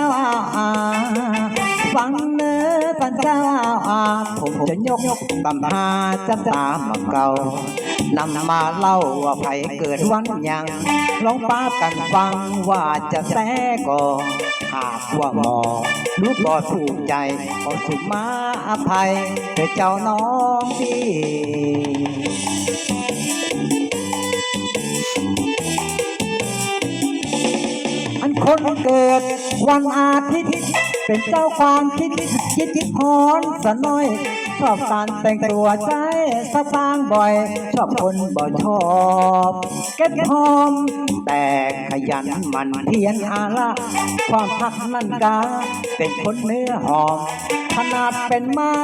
จ้าฟังเนื้อปันเจ้าผมจะยกยกตำนาจะตามเก่านำมาเล่าว่าใครเกิดวันยังลองป้ากันฟังว่าจะแท้ก่อหากว่ามองรู้บ่ถูกใจขอสุมาอภัยเจ้าน้องพี่ คนเกิดวันอาทิตย์ เป็นเจ้าความคิดคิดคิดพรสน้อย ชอบการแต่งตัวใจสะสร้างบ่อย ชอบคนบ่ชอบเก็บหอม แต่ขยันมันเพียรอาละ ความพักนั่นกา เป็นคนเนื้อหอม ขนาดเป็นไม้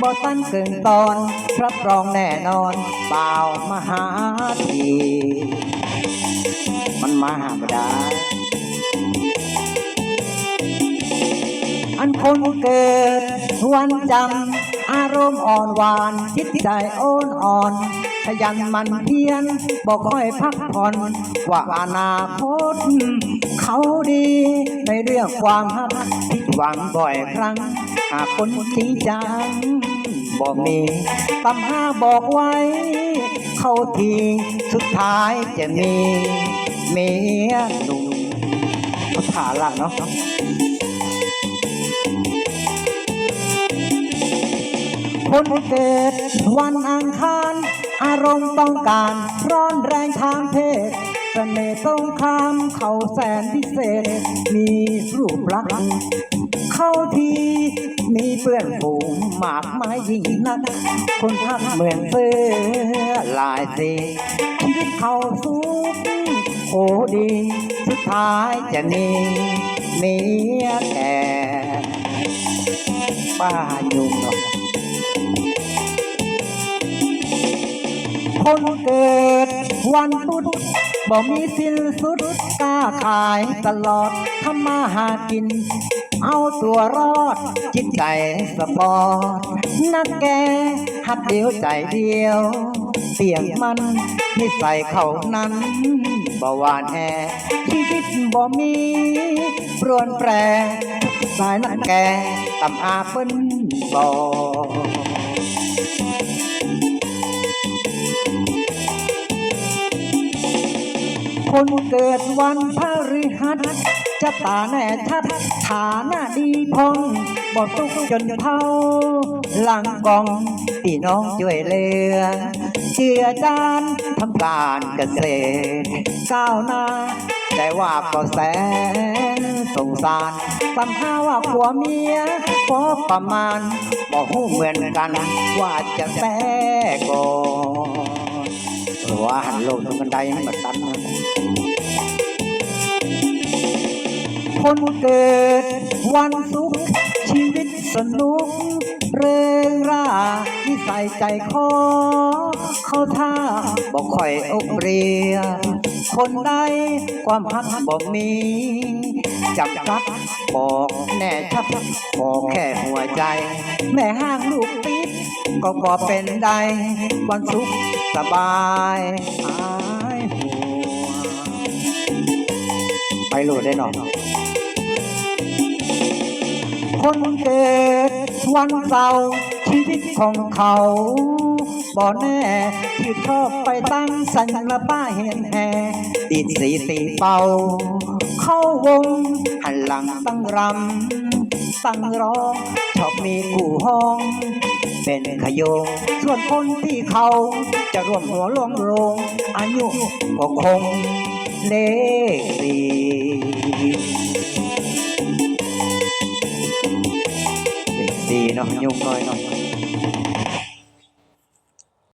บ่ตั้นเกินตอนรับรองแน่นอนเปล่ามหาทีมันมาหาบด อันคนเกิดทวนจันทร์อารมณ์อ่อนหวานจิตใจโอนอ่อน ขยันมันเพียรบอกค่อยพักผ่อนว่าอนาคตเขาดีในเรื่องความฮักผิดหวังบ่อยครั้ง หากคนจริงจังบอกมีตำห้าบอกไว้ เขาทีสุดท้ายจะมีเมียหนุ่มเขาถาละเนาะ คนเกิดวันอังคาร อารมณ์ต้องการร้อนแรงทางเพศเสน่ห์สงครามเขาแสนพิเศษ มีรูปลักษณ์เข้าทีมีเพื่อนฝูงมากมายยิ่งนัก คนทักเหมือนเสื้อลายสีชีวิตเขาสูงโหดี สุดท้ายจะมีเมียแก่ป้ายุ่ คนเกิด วันพุธบ่มีสิ้นสุดกล้าขายตลอดทำมาหากิน เอาตัวรอด จิตใจสปอร์ตนักแกหักเดียวใจเดียว เสียงมันนิสัยเขานั้นบ่หวานแอชีวิตบ่มีปรวนแปรสายนักแกตำอาเปิ้นบ่ คนเกิดวันพฤหัสจะตาแน่ชัดฐานะดีพองบ่ตุกจนเท่า หลังกองพี่น้องช่วยเหลือเชื่อจานทำการเกษตรก้าวหน้าแต่ว่าก็แสนสงสารสัมภาว่าผัวเมียพอประมาณบอกหูเหมือนกันว่าจะแท้ก่อน ว่าหันโลกตรงกันไดมันแบบตันนะคนเกิดวันศุกร์ ชีวิตสนุก เริงร่านิสัยใจคอเขาท่าบอกค่อยอกเรีย คนใดความหักบอกมีจำกัดบอกแน่ชัดบอกแค่หัวใจ แม่ห้างลูกปิดก็ก็เป็นได้วันสุขสบายหายหัวไปโหลดได้หนอ คนเกิดวันเสาร์ชีวิตของเขาบ่แน่ที่ชอบไปตั้งสัญละป้าเห็นแห่ดีดสีตีเป่า เข้าวงหันหลังตั้งรำตั้งร้องชอบมีคู่ห้อง เป็นขยงส่วนคนที่เขาจะร่วมหัวร่วมโรงอายุก็คงเลขสี่ Làm 牛